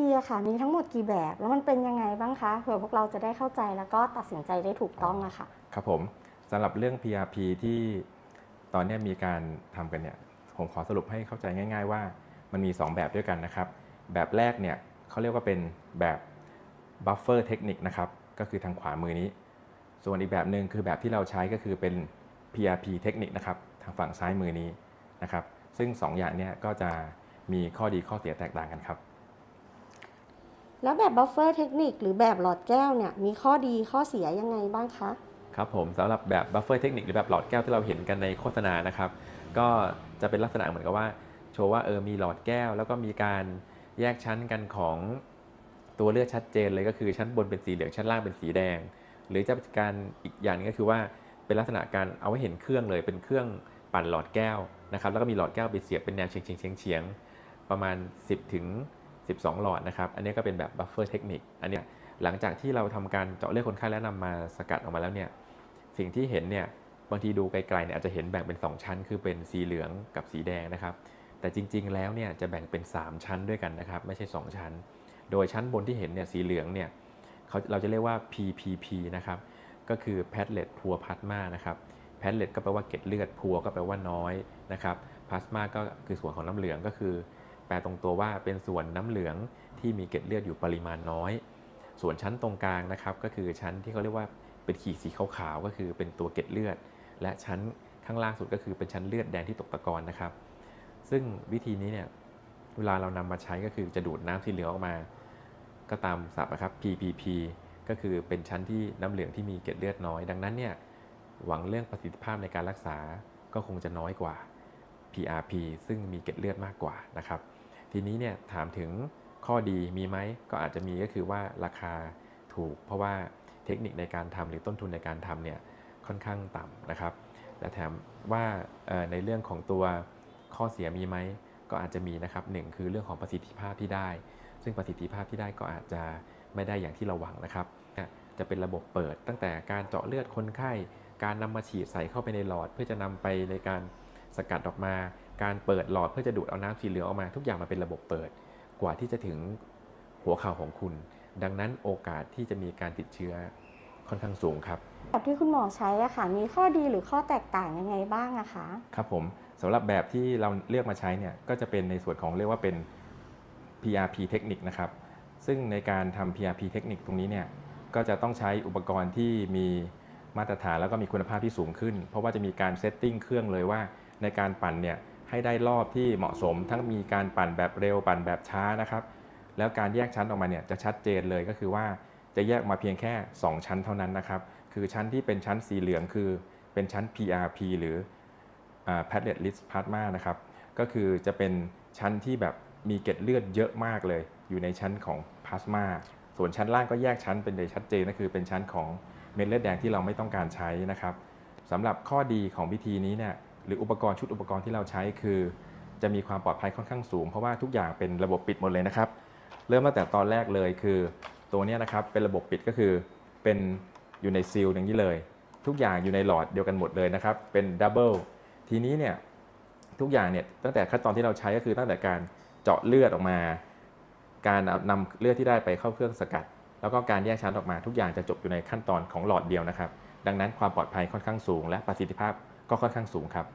ดีอะค่ะมีทั้งหมดกี่แบบ แล้วมันเป็นยังไงบ้างคะเผื่อพวกเราจะได้เข้าใจแล้วก็ตัดสินใจได้ถูกต้องอะค่ะครับผมสำหรับเรื่อง PRP ที่ตอนนี้มีการทำกันเนี่ยผมขอสรุปให้เข้าใจง่าย ๆ ว่ามันมี 2 แบบด้วยกันนะครับ แบบแรกเนี่ยเขาเรียกว่าเป็นแบบ buffer technique นะครับก็คือทางขวามือนี้ ส่วนอีกแบบหนึ่งคือแบบที่เราใช้ก็คือเป็น PRP เทคนิคนะครับทางฝั่งซ้ายมือนี้นะครับซึ่ง 2 อย่างเนี้ก็จะมีข้อดีข้อเสียแตกต่างกันครับ แล้วแบบบัฟเฟอร์เทคนิคหรือแบบหลอดแก้วเนี่ยมีข้อดีข้อเสียยังไงบ้างคะครับผมสำหรับแบบบัฟเฟอร์เทคนิคหรือแบบหลอดแก้วที่เราเห็นกันในโฆษณานะครับก็จะเป็นลักษณะเหมือนกับว่าโชว์ว่าเออมีหลอดแก้ว แล้วก็มีการแยกชั้นกันของตัวเลือดชัดเจนเลยก็คือชั้นบนเป็นสีเหลืองชั้นล่างเป็นสีแดง หรือจะเป็นการอีกอย่างนึงก็คือว่าเป็นลักษณะการเอาไว้เห็นเครื่องเลยเป็นเครื่องปั่นหลอดแก้วนะครับแล้วก็มีหลอดแก้วไปเสียบเป็นแนวเฉียงเฉียงเฉียงเฉียงประมาณ 10 ถึง 12 หลอดนะครับ อันนี้ก็เป็นแบบบัฟเฟอร์เทคนิคอันนี้หลังจากที่เราทำการเจาะเลือดคนไข้แล้วนำมาสกัดออกมาแล้วเนี่ยสิ่งที่เห็นเนี่ยบางทีดูไกลๆเนี่ยอาจจะเห็นแบ่งเป็น 2 ชั้น คือเป็นสีเหลืองกับสีแดงนะครับ แต่จริง ๆ แล้วเนี่ยจะแบ่งเป็น 3 ชั้นด้วยกันนะครับ ไม่ใช่ 2 ชั้น โดยชั้นบนที่เห็นเนี่ยสีเหลืองเนี่ยเขาเราจะเรียกว่า PPP นะครับก็คือ platelet poor plasma นะครับ platelet ก็แปลว่าเกล็ดเลือด poor ก็แปลว่าน้อยนะครับ plasma ก็คือส่วนของน้ำเหลืองก็คือ แปลตรงตัวว่าเป็นส่วนน้ำเหลืองที่มีเกล็ดเลือดอยู่ปริมาณน้อย ส่วนชั้นตรงกลางนะครับ ก็คือชั้นที่เขาเรียกว่าเป็นขีดสีขาวๆก็คือเป็นตัวเกล็ดเลือด และชั้นข้างล่างสุดก็คือเป็นชั้นเลือดแดงที่ตกตะกอนนะครับ ซึ่งวิธีนี้เนี่ยเวลาเรานำมาใช้ก็คือจะดูดน้ำสีเหลืองออกมา ก็ตามศัพท์นะครับ PPP ก็คือเป็นชั้นที่น้ำเหลืองที่มีเกล็ดเลือดน้อย ดังนั้นเนี่ยหวังเรื่องประสิทธิภาพในการรักษาก็คงจะน้อยกว่า PRP ซึ่งมีเกล็ดเลือดมากกว่านะครับ ทีนี้เนี่ยถามถึงข้อดีมีไหมก็อาจจะมีก็คือว่าราคาถูก เพราะว่าเทคนิคในการทำหรือต้นทุนในการทำเนี่ยค่อนข้างต่ำนะครับและแถมว่าในเรื่องของตัวข้อเสียมีไหมก็อาจจะมีนะครับหนึ่งคือเรื่องของประสิทธิภาพที่ได้ ซึ่งประสิทธิภาพที่ได้ก็อาจจะไม่ได้อย่างที่เราหวังนะครับจะเป็นระบบเปิดตั้งแต่การเจาะเลือดคนไข้ การนำมาฉีดใส่เข้าไปในหลอด เพื่อจะนำไปในการ สกัดออกมา การเปิดหลอดเพื่อจะดูดเอาน้ำสีเหลืองออกมา ทุกอย่างมาเป็นระบบเปิด กว่าที่จะถึงหัวเข่าของคุณ ดังนั้นโอกาสที่จะมีการติดเชื้อค่อนข้างสูงครับแบบที่คุณหมอใช้อะค่ะ มีข้อดีหรือข้อแตกต่างยังไงบ้างอะคะครับผมสำหรับแบบที่เราเลือกมาใช้เนี่ยก็จะเป็นในส่วนของเรียกว่าเป็น PRP เทคนิคนะครับ ซึ่งในการทำ PRP เทคนิคตรงนี้เนี่ยก็จะต้องใช้อุปกรณ์ที่มีมาตรฐานแล้วก็มีคุณภาพที่สูงขึ้น เพราะว่าจะมีการเซตติ้งเครื่องเลยว่า ในการปั่นเนี่ยให้ได้รอบที่เหมาะสม ทั้งมีการปั่นแบบเร็วปั่นแบบช้านะครับ แล้วการแยกชั้นออกมาเนี่ยจะชัดเจนเลยก็คือว่าจะแยกมาเพียงแค่ 2 ชั้นเท่านั้นนะครับ คือชั้นที่เป็นชั้นสีเหลืองคือเป็นชั้น PRP หรือแพทเลตลิสพลาสมานะครับ ก็คือจะเป็นชั้นที่แบบมีเกล็ดเลือดเยอะมากเลย อยู่ในชั้นของพลาสมาส่วนชั้นล่างก็แยกชั้นเป็นเลยชัดเจนก็คือเป็นชั้นของเม็ดเลือดแดงที่เราไม่ต้องการใช้นะครับสำหรับข้อดีของวิธีนี้เนี่ย หรืออุปกรณ์ชุดอุปกรณ์ที่เราใช้คือ จะมีความปลอดภัยค่อนข้างสูง เพราะว่าทุกอย่างเป็นระบบปิดหมดเลยนะครับ เริ่มตั้งแต่ตอนแรกเลยคือ ตัวนี้นะครับเป็นระบบปิดก็คือเป็นอยู่ในซีลอย่างนี้เลย ทุกอย่างอยู่ในหลอดเดียวกันหมดเลยนะครับ เป็นดับเบิลทีนี้เนี่ยทุกอย่างเนี่ยตั้งแต่ขั้นตอนที่เราใช้ก็คือตั้งแต่การเจาะเลือดออกมา การนำเลือดที่ได้ไปเข้าเครื่องสกัด แล้วก็การแยกชั้นออกมาทุกอย่างจะจบอยู่ในขั้นตอนของหลอดเดียวนะครับ ดังนั้นความปลอดภัยค่อนข้างสูง และประสิทธิภาพ ก็ค่อนข้างสูงครับ